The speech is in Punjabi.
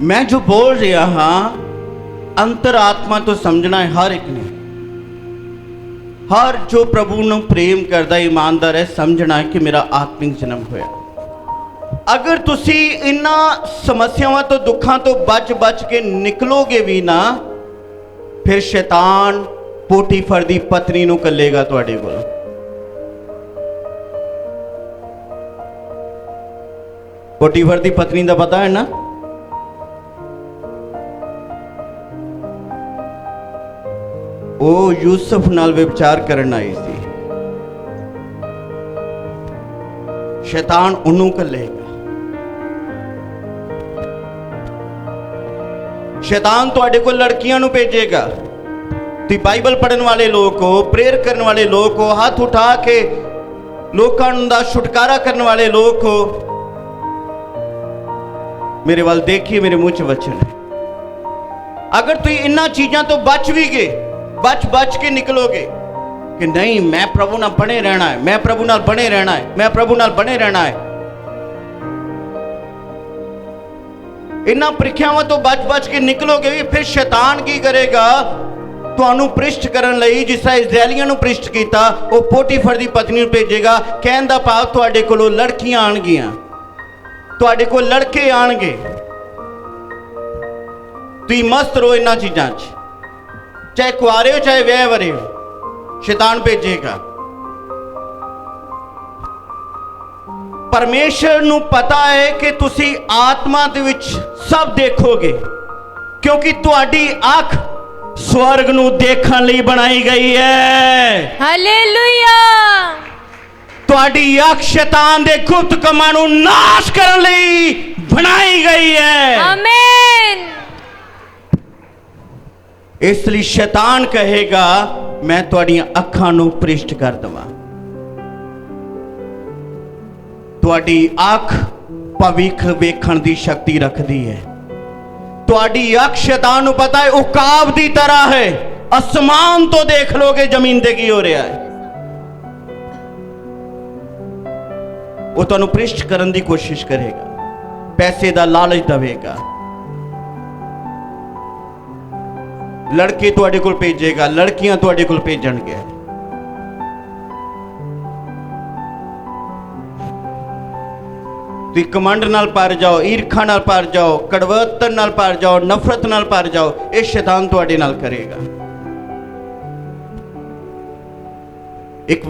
ਮੈਂ ਜੋ ਬੋਲ ਰਿਹਾ ਹਾਂ ਅੰਤਰਾਤਮਾ ਤੋਂ ਸਮਝਣਾ ਹੈ ਹਰ ਇੱਕ ਨੇ ਹਰ ਜੋ ਪ੍ਰਭੂ ਨੂੰ ਪ੍ਰੇਮ ਕਰਦਾ ਇਮਾਨਦਾਰ ਹੈ ਸਮਝਣਾ ਹੈ ਕਿ ਮੇਰਾ ਆਤਮਿਕ ਜਨਮ ਹੋਇਆ ਅਗਰ ਤੁਸੀਂ ਇਹਨਾਂ ਸਮੱਸਿਆਵਾਂ ਤੋਂ ਦੁੱਖਾਂ ਤੋਂ ਬਚ-ਬਚ ਕੇ ਨਿਕਲੋਗੇ ਵੀ ਨਾ ਫਿਰ ਸ਼ੈਤਾਨ ਪੋਟੀਫਰ ਦੀ ਪਤਨੀ ਨੂੰ ਕੱਲੇਗਾ ਤੁਹਾਡੇ ਕੋਲ ਪੋਟੀਫਰ ਦੀ ਪਤਨੀ ਦਾ ਪਤਾ ਹੈ ਨਾ ਉਹ ਯੂਸਫ ਨਾਲ ਵਿਚਾਰ ਕਰਨ ਆਈ ਸੀ। ਸ਼ੈਤਾਨ ਉਹਨੂੰ ਕੱਲੇਗਾ ਸ਼ੈਤਾਨ ਤੁਹਾਡੇ ਕੋਲ ਲੜਕੀਆਂ ਨੂੰ ਭੇਜੇਗਾ। ਤੁਸੀਂ ਬਾਈਬਲ ਪੜਨ ਵਾਲੇ ਲੋਕ ਹੋ, ਪ੍ਰੇਅਰ ਕਰਨ ਵਾਲੇ ਲੋਕ ਹੋ, ਹੱਥ ਉਠਾ ਕੇ ਲੋਕਾਂ ਦਾ ਛੁਟਕਾਰਾ ਕਰਨ ਵਾਲੇ ਲੋਕ ਹੋ। ਮੇਰੇ ਵੱਲ ਦੇਖੀਏ, ਮੇਰੇ ਮੂੰਹ 'ਚ ਵਚਨ ਹੈ। ਅਗਰ ਤੁਸੀਂ ਇਨ੍ਹਾਂ ਚੀਜ਼ਾਂ ਤੋਂ ਬਚ ਵੀ ਗਏ ਬਚ ਬਚ ਕੇ ਨਿਕਲੋਗੇ ਕਿ ਨਹੀਂ ਮੈਂ ਪ੍ਰਭੂ ਨਾਲ ਬਣੇ ਰਹਿਣਾ ਹੈ ਮੈਂ ਪ੍ਰਭੂ ਨਾਲ ਬਣੇ ਰਹਿਣਾ ਹੈ ਮੈਂ ਪ੍ਰਭੂ ਨਾਲ ਬਣੇ ਰਹਿਣਾ ਹੈ ਇਨ੍ਹਾਂ ਪ੍ਰੀਖਿਆਵਾਂ ਤੋਂ ਬਚ ਬਚ ਕੇ ਨਿਕਲੋਗੇ ਵੀ ਫਿਰ ਸ਼ੈਤਾਨ ਕੀ ਕਰੇਗਾ ਤੁਹਾਨੂੰ ਪ੍ਰਿਸ਼ਟ ਕਰਨ ਲਈ ਜਿਸ ਤਰ੍ਹਾਂ ਇਜ਼ਰਾਈਲੀਆਂ ਨੂੰ ਪ੍ਰਿਸ਼ਟ ਕੀਤਾ ਉਹ ਪੋਟੀਫਰ ਦੀ ਪਤਨੀ ਨੂੰ ਭੇਜੇਗਾ ਕਹਿਣ ਦਾ ਭਾਵ ਤੁਹਾਡੇ ਕੋਲੋਂ ਲੜਕੀਆਂ ਆਣਗੀਆਂ ਤੁਹਾਡੇ ਕੋਲ ਲੜਕੇ ਆਣਗੇ ਤੁਸੀਂ ਮਸਤ ਰਹੋ ਇਹਨਾਂ ਚੀਜ਼ਾਂ 'ਚ ਚਾਹੇ ਕੁਆਰੇ ਹੋ ਚਾਹੇ ਵਿਆਹ ਵਰੇ ਹੋ ਸ਼ੈਤਾਨ ਭੇਜੇਗਾ। ਪਰਮੇਸ਼ਰ ਨੂੰ ਪਤਾ ਹੈ ਕਿ ਤੁਸੀਂ ਆਤਮਾ ਦੇ ਵਿੱਚ ਸਭ ਦੇਖੋਗੇ ਕਿਉਂਕਿ ਤੁਹਾਡੀ ਅੱਖ ਸਵਰਗ ਨੂੰ ਦੇਖਣ ਲਈ ਬਣਾਈ ਗਈ ਹੈ। ਹਾਲੇਲੂਇਆ ਤੁਹਾਡੀ ਅੱਖ ਸ਼ੈਤਾਨ ਦੇ ਗੁਪਤ ਕੰਮਾਂ ਨੂੰ ਨਾਸ਼ ਕਰਨ ਲਈ ਬਣਾਈ ਗਈ ਹੈ। ਇਸ ਲਈ ਸ਼ੈਤਾਨ ਕਹੇਗਾ, ਮੈਂ ਤੁਹਾਡੀਆਂ ਅੱਖਾਂ ਨੂੰ ਪ੍ਰਿਸ਼ਟ ਕਰ ਦਵਾਂ। ਤੁਹਾਡੀ ਅੱਖ ਭਵਿੱਖ ਵੇਖਣ ਦੀ ਸ਼ਕਤੀ ਰੱਖਦੀ ਹੈ। ਤੁਹਾਡੀ ਅੱਖ ਸ਼ੈਤਾਨ ਨੂੰ ਪਤਾ ਹੈ ਉਕਾਬ ਦੀ ਤਰ੍ਹਾਂ ਹੈ। ਅਸਮਾਨ ਤੋਂ ਦੇਖ ਲੋਗੇ, ਜ਼ਮੀਨ ਤੇ ਕੀ ਹੋ ਰਿਹਾ ਹੈ। ਉਹ ਤੁਹਾਨੂੰ ਪ੍ਰਿਸ਼ਟ ਕਰਨ ਦੀ ਕੋਸ਼ਿਸ਼ ਕਰੇਗਾ। ਪੈਸੇ ਦਾ ਲਾਲਚ ਦੇਵੇਗਾ। ਲੜਕੇ ਤੁਹਾਡੇ ਕੋਲ ਭੇਜੇਗਾ ਲੜਕੀਆਂ ਤੁਹਾਡੇ ਕੋਲ ਭੇਜਣਗੇ ਤੁਸੀਂ ਕਮੰਡ ਨਾਲ ਪਾਰ ਜਾਓ ਈਰਖਾ ਨਾਲ ਪਾਰ ਜਾਓ ਕੜਵਤਨ ਨਾਲ ਪਾਰ ਜਾਓ ਨਫ਼ਰਤ ਨਾਲ ਪਾਰ ਜਾਓ ਇਹ ਸ਼ੈਤਾਨ ਤੁਹਾਡੇ ਨਾਲ ਕਰੇਗਾ ਇੱਕ